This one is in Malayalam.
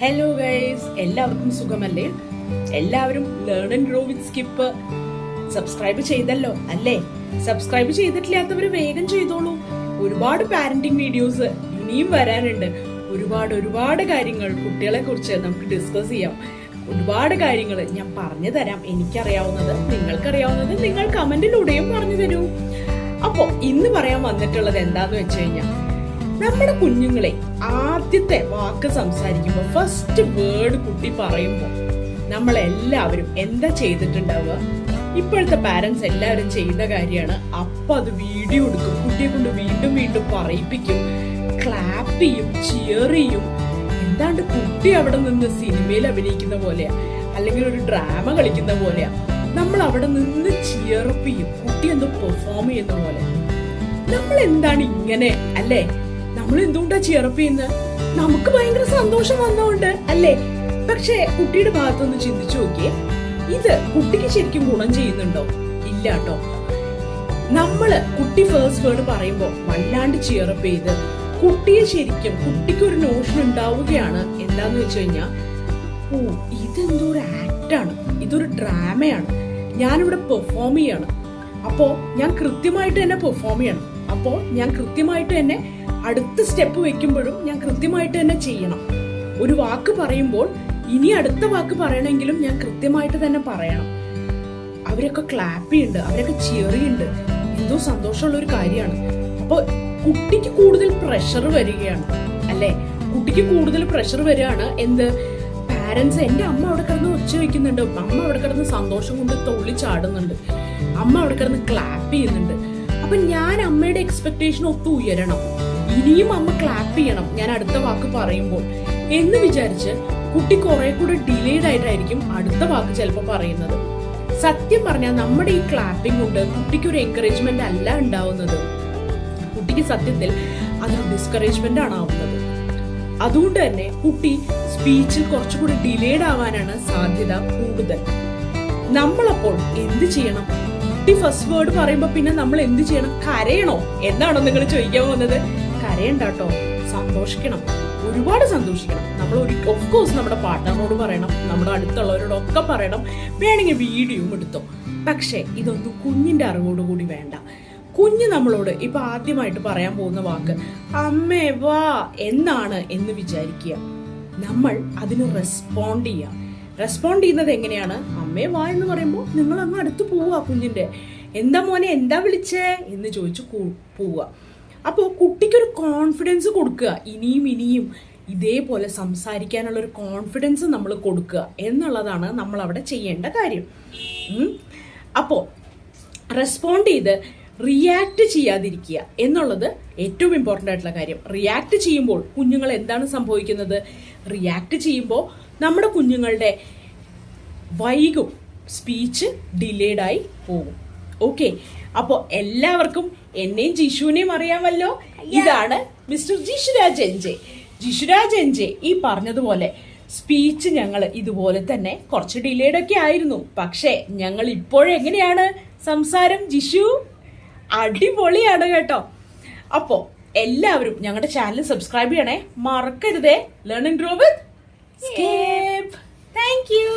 ഹലോ ഗൈസ് എല്ലാവർക്കും സുഖമല്ലേ? എല്ലാവരും learn and grow with skip subscribe ചെയ്തല്ലോ അല്ലേ? സബ്സ്ക്രൈബ് ചെയ്തിട്ടില്ലാത്തവർ വേഗം ചെയ്തോളൂ. ഒരുപാട് പാരന്റിംഗ് വീഡിയോസ് ഇനിയും വരാനുണ്ട്. ഒരുപാട് ഒരുപാട് കാര്യങ്ങൾ കുട്ടികളെ കുറിച്ച് നമുക്ക് ഡിസ്കസ് ചെയ്യാം. ഒരുപാട് കാര്യങ്ങൾ ഞാൻ പറഞ്ഞു തരാം. എനിക്കറിയാവുന്നത് നിങ്ങൾക്കറിയാവുന്നത് നിങ്ങൾ കമന്റിലൂടെയും പറഞ്ഞു തരൂ. അപ്പോ ഇന്ന് പറയാൻ വന്നിട്ടുള്ളത് എന്താന്ന് വെച്ച് കഴിഞ്ഞാൽ നമ്മുടെ കുഞ്ഞുങ്ങളെ ആദ്യത്തെ വാക്ക് സംസാരിക്കുമ്പോൾ ഫസ്റ്റ് വേർഡ് കുട്ടി പറയുമ്പോൾ നമ്മളെല്ലാവരും എന്താ ചെയ്തിട്ടുണ്ടാവുക? ഇപ്പോഴത്തെ പാരന്റ്സ് എല്ലാവരും ചെയ്യുന്ന കാര്യമാണ് അപ്പൊ അത് വീഡിയോ എടുക്കും കുട്ടിയെ കൊണ്ട് വീണ്ടും വീണ്ടും പറയിപ്പിക്കും ക്ലാപ്പ് ചെയ്യും ചിയർ ചെയ്യും. എന്താണ്ട് കുട്ടി അവിടെ നിന്ന് സിനിമയിൽ അഭിനയിക്കുന്ന പോലെയാ? അല്ലെങ്കിൽ ഒരു ഡ്രാമ കളിക്കുന്ന പോലെയാ? നമ്മൾ അവിടെ നിന്ന് ചിയർപ്പ് ചെയ്യും കുട്ടി എന്തോ പെർഫോം ചെയ്യുന്ന പോലെ. നമ്മൾ എന്താണ് ഇങ്ങനെ അല്ലേ? നമ്മൾ എന്തുകൊണ്ടാ ചെയ്യുന്നത് നമുക്ക് ഭയങ്കര സന്തോഷം വന്നോണ്ട് അല്ലേ? പക്ഷേ കുട്ടിയുടെ ഭാഗത്തൊന്ന് ചിന്തിച്ചു നോക്കിയേ. ഇത് കുട്ടിക്ക് ശരിക്കും ഗുണം ചെയ്യുന്നുണ്ടോ? ഇല്ല കേട്ടോ. നമ്മൾ കുട്ടി ഫേസ്റ്റ് വേർഡ് പറയുമ്പോ വല്ലാണ്ട് ചിയറപ്പ് ചെയ്ത് കുട്ടിയെ ശരിക്കും കുട്ടിക്ക് ഒരു നോഷൻ ഉണ്ടാവുകയാണ് എന്താന്ന് വെച്ച് കഴിഞ്ഞാ ഓ ഇതെന്തോ ഒരു ആക്ടാണ് ഇതൊരു ഡ്രാമയാണ് ഞാനിവിടെ പെർഫോം ചെയ്യണം. അപ്പോ ഞാൻ കൃത്യമായിട്ട് തന്നെ പെർഫോം ചെയ്യണം. അപ്പോ ഞാൻ കൃത്യമായിട്ട് തന്നെ അടുത്ത സ്റ്റെപ്പ് വെക്കുമ്പോഴും ഞാൻ കൃത്യമായിട്ട് തന്നെ ചെയ്യണം. ഒരു വാക്ക് പറയുമ്പോൾ ഇനി അടുത്ത വാക്ക് പറയണമെങ്കിലും ഞാൻ കൃത്യമായിട്ട് തന്നെ പറയണം. അവരൊക്കെ ക്ലാപ്പ് ചെയ്യുന്നുണ്ട് അവരൊക്കെ ചിയറിയുണ്ട്. എന്തോ സന്തോഷമുള്ള ഒരു കാര്യമാണ്. അപ്പോൾ കുട്ടിക്ക് കൂടുതൽ പ്രഷർ വരികയാണ് അല്ലേ? കുട്ടിക്ക് കൂടുതൽ പ്രഷർ വരികയാണ് എന്ത്? പാരന്റ്സ് എന്റെ അമ്മ അവിടെ കിടന്ന് ഒച്ച വയ്ക്കുന്നുണ്ട് അമ്മ അവിടെ കിടന്ന് സന്തോഷം കൊണ്ട് തുള്ളി ചാടുന്നുണ്ട് അമ്മ അവിടെ കിടന്ന് ക്ലാപ്പ് ചെയ്യുന്നുണ്ട്. അപ്പൊ ഞാൻ അമ്മയുടെ എക്സ്പെക്ടേഷൻ ഒത്തു ഉയരണം ഇനിയും അമ്മ ക്ലാപ്പ് ചെയ്യണം. ഞാൻ അടുത്ത വാക്ക് പറയുമ്പോൾ. എന്ന് വിചാരിച്ച് കുട്ടി കുറെ കൂടെ ഡിലേഡ് ആയിട്ടായിരിക്കും അടുത്ത വാക്ക് ചിലപ്പോൾ പറയുന്നത്. സത്യം പറഞ്ഞാൽ നമ്മുടെ ഈ ക്ലാപ്പിംഗ് കൊണ്ട് കുട്ടിക്ക് ഒരു എൻകറേജ്മെന്റ് അല്ല ഉണ്ടാവുന്നത്. കുട്ടിക്ക് സത്യത്തിൽ അതൊരു ഡിസ്കറേജ്മെന്റ് ആണ് ആവുന്നത്. അതുകൊണ്ട് തന്നെ കുട്ടി സ്പീച്ചിൽ കുറച്ചുകൂടി ഡിലേഡ് ആവാനാണ് സാധ്യത കൂടുതൽ. നമ്മളപ്പോൾ എന്ത് ചെയ്യണം? കുട്ടി ഫസ്റ്റ് വേർഡ് പറയുമ്പോൾ പിന്നെ നമ്മൾ എന്ത് ചെയ്യണം? കരയണോ? എന്നാണോ നിങ്ങൾ ചോദിക്കാൻ പോകുന്നത്? കരയണ്ട കേട്ടോ സന്തോഷിക്കണം. ഒരുപാട് സന്തോഷിക്കണം. നമ്മൾ ഒരു ഓഫ് കോഴ്സ് നമ്മുടെ പാർട്ട്ണറിനോട് പറയണം. നമ്മുടെ അടുത്തുള്ളവരോടൊക്കെ പറയണം. വേണമെങ്കിൽ വീഡിയോ എടുത്തോ. പക്ഷേ ഇതൊന്നും കുഞ്ഞിന്റെ അറിവോടുകൂടി വേണ്ട. കുഞ്ഞ് നമ്മളോട് ഇപ്പൊ ആദ്യമായിട്ട് പറയാൻ പോകുന്ന വാക്ക് അമ്മേ വാ എന്നാണ് എന്ന് വിചാരിക്കുക. നമ്മൾ അതിന് റെസ്പോണ്ട് ചെയ്യാം റെസ്പോണ്ട് ചെയ്യുന്നത് എങ്ങനെയാണ്? അമ്മേ വാ എന്ന് പറയുമ്പോൾ നിങ്ങൾ അങ്ങ് അടുത്ത് പോവുക കുഞ്ഞിന്റെ. എന്താ മോനെ എന്താ വിളിച്ചേ? എന്ന് ചോദിച്ചു പോവുക. അപ്പോൾ കുട്ടിക്കൊരു കോൺഫിഡൻസ് കൊടുക്കുക. ഇനിയും ഇനിയും ഇതേപോലെ സംസാരിക്കാനുള്ള ഒരു കോൺഫിഡൻസ് നമ്മൾ കൊടുക്കുക എന്നുള്ളതാണ് നമ്മൾ അവിടെ ചെയ്യേണ്ട കാര്യം. അപ്പോൾ റെസ്പോണ്ട് ചെയ്ത് റിയാക്ട് ചെയ്യാതിരിക്കുക എന്നുള്ളത് ഏറ്റവും ഇമ്പോർട്ടന്റ് ആയിട്ടുള്ള കാര്യം. റിയാക്ട് ചെയ്യുമ്പോൾ കുഞ്ഞുങ്ങൾ എന്താണ് സംഭവിക്കുന്നത്? റിയാക്ട് ചെയ്യുമ്പോൾ നമ്മുടെ കുഞ്ഞുങ്ങളുടെ വൈകും സ്പീച്ച് ഡിലേഡായി പോകും. ഓക്കെ അപ്പോൾ എല്ലാവർക്കും എന്നെയും ജിഷുവിനെയും അറിയാമല്ലോ. ഇതാണ് mister Jishuraj NJ Jishuraj NJ ഈ പറഞ്ഞതുപോലെ സ്പീച്ച് ഞങ്ങൾ ഇതുപോലെ തന്നെ കുറച്ച് ഡിലേഡ് ഒക്കെ ആയിരുന്നു. പക്ഷേ ഞങ്ങൾ ഇപ്പോഴെങ്ങനെയാണ് സംസാരം ജിഷു? അടിപൊളിയാണ് കേട്ടോ. അപ്പോ എല്ലാവരും ഞങ്ങളുടെ ചാനൽ സബ്സ്ക്രൈബ് ചെയ്യണേ മറക്കരുതേ. Learning grow with thank you